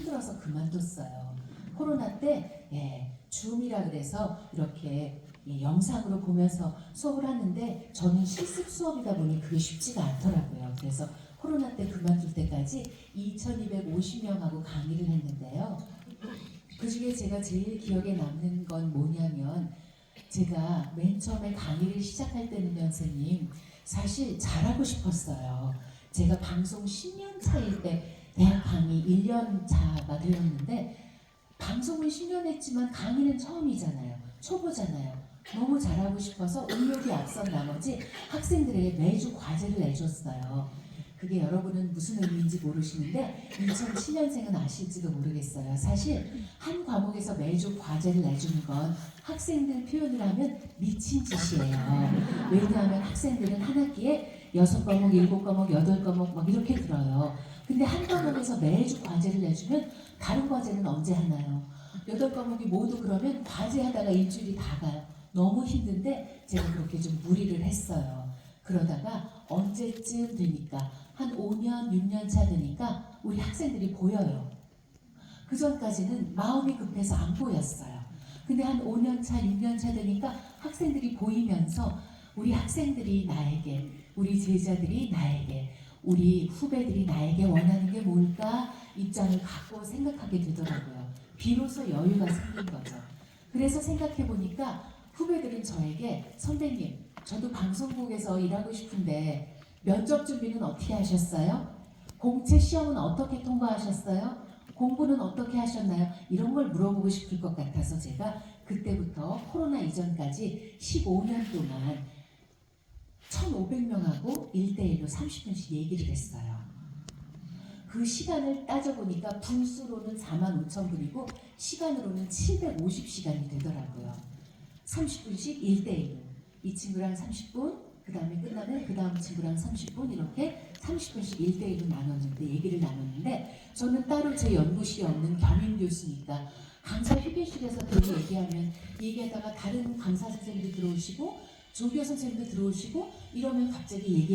힘들어서 그만뒀어요. 코로나 때 예, 줌이라 그래서 이렇게 예, 영상으로 보면서 수업을 하는데 저는 실습 수업이다 보니 그게 쉽지가 않더라고요. 그래서 코로나 때 그만둘 때까지 2,250명하고 강의를 했는데요. 그 중에 제가 제일 기억에 남는 건 뭐냐면 제가 맨 처음에 강의를 시작할 때는요, 선생님, 사실 잘하고 싶었어요. 제가 방송 10년 차일 때 대학 강의 1년 차가 되었는데 방송은 10년 했지만 강의는 처음이잖아요. 초보잖아요. 너무 잘하고 싶어서 의욕이 앞선 나머지 학생들에게 매주 과제를 내줬어요. 그게 여러분은 무슨 의미인지 모르시는데 2007년생은 아실지도 모르겠어요. 사실 한 과목에서 매주 과제를 내주는 건 학생들 표현을 하면 미친 짓이에요. 왜냐하면 학생들은 한 학기에 여섯 과목, 일곱 과목, 여덟 과목 막 이렇게 들어요. 근데 한 과목에서 매주 과제를 내주면 다른 과제는 언제 하나요? 여덟 과목이 모두 그러면 과제 하다가 일주일이 다 가요. 너무 힘든데 제가 그렇게 좀 무리를 했어요. 그러다가 언제쯤 되니까 한 5년, 6년 차 되니까 우리 학생들이 보여요. 그 전까지는 마음이 급해서 안 보였어요. 근데 한 5년 차, 6년 차 되니까 학생들이 보이면서 우리 학생들이 나에게, 우리 제자들이 나에게, 우리 후배들이 나에게 원하는 게 뭘까 입장을 갖고 생각하게 되더라고요. 비로소 여유가 생긴 거죠. 그래서 생각해 보니까 후배들은 저에게 선배님, 저도 방송국에서 일하고 싶은데 면접 준비는 어떻게 하셨어요? 공채 시험은 어떻게 통과하셨어요? 공부는 어떻게 하셨나요? 이런 걸 물어보고 싶을 것 같아서 제가 그때부터 코로나 이전까지 15년 동안 1,500명하고 1대1로 30분씩 얘기를 했어요. 그 시간을 따져보니까 분수로는 4만 5천 분이고 시간으로는 750시간이 되더라고요. 30분씩 1대1로 이 친구랑 30분 그 다음에 끝나면 그 다음 친구랑 30분 이렇게 30분씩 1대1로 나눴는데 얘기를 나눴는데 저는 따로 제 연구실에 없는 겸임 교수니까 강사 휴게실에서 괜히 얘기하면 얘기하다가 다른 강사 선생님도 들어오시고 조교 선생님도 들어오시고 이러면 갑자기 얘기